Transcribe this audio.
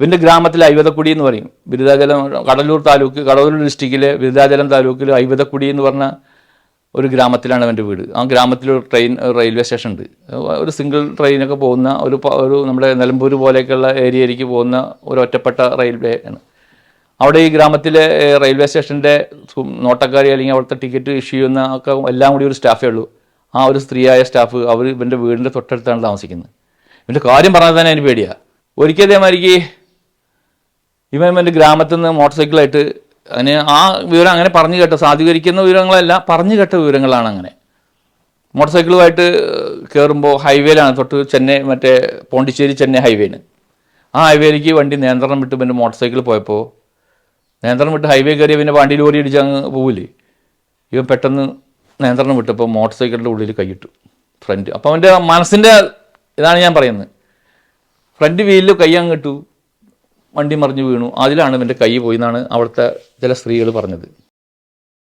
ഇവന്റെ ഗ്രാമത്തിൽ ഐവതക്കുടി എന്ന് പറയും. ബിരുദാചലം കടലൂർ താലൂക്ക് കടലൂർ ഡിസ്ട്രിക്റ്റിലെ ബിരുദാചലം താലൂക്കിൽ ഐവതക്കുടി എന്ന് പറഞ്ഞ ഒരു ഗ്രാമത്തിലാണ് അവന്റെ വീട്. ആ ഗ്രാമത്തിൽ ഒരു ട്രെയിൻ റെയിൽവേ സ്റ്റേഷൻ ഉണ്ട്. ഒരു സിംഗിൾ ട്രെയിനൊക്കെ പോകുന്ന ഒരു ഒരു നമ്മുടെ നിലമ്പൂർ പോലെയൊക്കെയുള്ള ഏരിയയിലേക്ക് പോകുന്ന ഒരു ഒറ്റപ്പെട്ട റെയിൽവേ ആണ്. അവിടെ ഈ ഗ്രാമത്തിലെ റെയിൽവേ സ്റ്റേഷന്റെ നോട്ടക്കാരി അല്ലെങ്കിൽ അവിടുത്തെ ടിക്കറ്റ് ഇഷ്യൂ ചെയ്യുന്ന ഒക്കെ എല്ലാം കൂടി ഒരു സ്റ്റാഫേ ഉള്ളൂ. ആ ഒരു സ്ത്രീയായ സ്റ്റാഫ് അവർ ഇവന്റെ വീടിന്റെ തൊട്ടടുത്താണ് താമസിക്കുന്നത്. ഇവന്റെ കാര്യം പറഞ്ഞാൽ തന്നെ അതിന് പേടിയാണ് ഒരിക്കൽ ഇതേമാതിരിക്ക് ഇവൻ എന്റെ ഗ്രാമത്തിൽ നിന്ന് മോട്ടോർ സൈക്കിളായിട്ട് അതിന് ആ വിവരം അങ്ങനെ പറഞ്ഞു കേട്ട സാധൂകരിക്കുന്ന വിവരങ്ങളല്ല പറഞ്ഞു കേട്ട വിവരങ്ങളാണ് അങ്ങനെ. മോട്ടോർ സൈക്കിളുമായിട്ട് കയറുമ്പോൾ ഹൈവേയിലാണ് തൊട്ട് ചെന്നൈ മറ്റേ പോണ്ടിച്ചേരി ചെന്നൈ ഹൈവേന് ആ ഹൈവേയിലേക്ക് വണ്ടി നിയന്ത്രണം വിട്ട് പിന്നെ മോട്ടോർ സൈക്കിൾ പോയപ്പോൾ നിയന്ത്രണം വിട്ട് ഹൈവേ കയറി പിന്നെ വണ്ടി ലോറി അടിച്ച് അങ്ങ് പോവില്ലേ ഇവൻ പെട്ടെന്ന് നിയന്ത്രണം വിട്ടപ്പോൾ മോട്ടോർ സൈക്കിളിന്റെ ഉള്ളിൽ കൈയിട്ടു ഫ്രണ്ട്. അപ്പോൾ അവന്റെ മനസ്സിന്റെ ഇതാണ് ഞാൻ പറയുന്നത്. ഫ്രണ്ട് വീലിൽ കൈ അങ്ങ് ഇട്ടു. വണ്ടി മറിഞ്ഞു വീണു. അതിലാണ് ഇവന്റെ കൈ പോയി എന്നാണ് അവിടുത്തെ ചില സ്ത്രീകൾ പറഞ്ഞത്.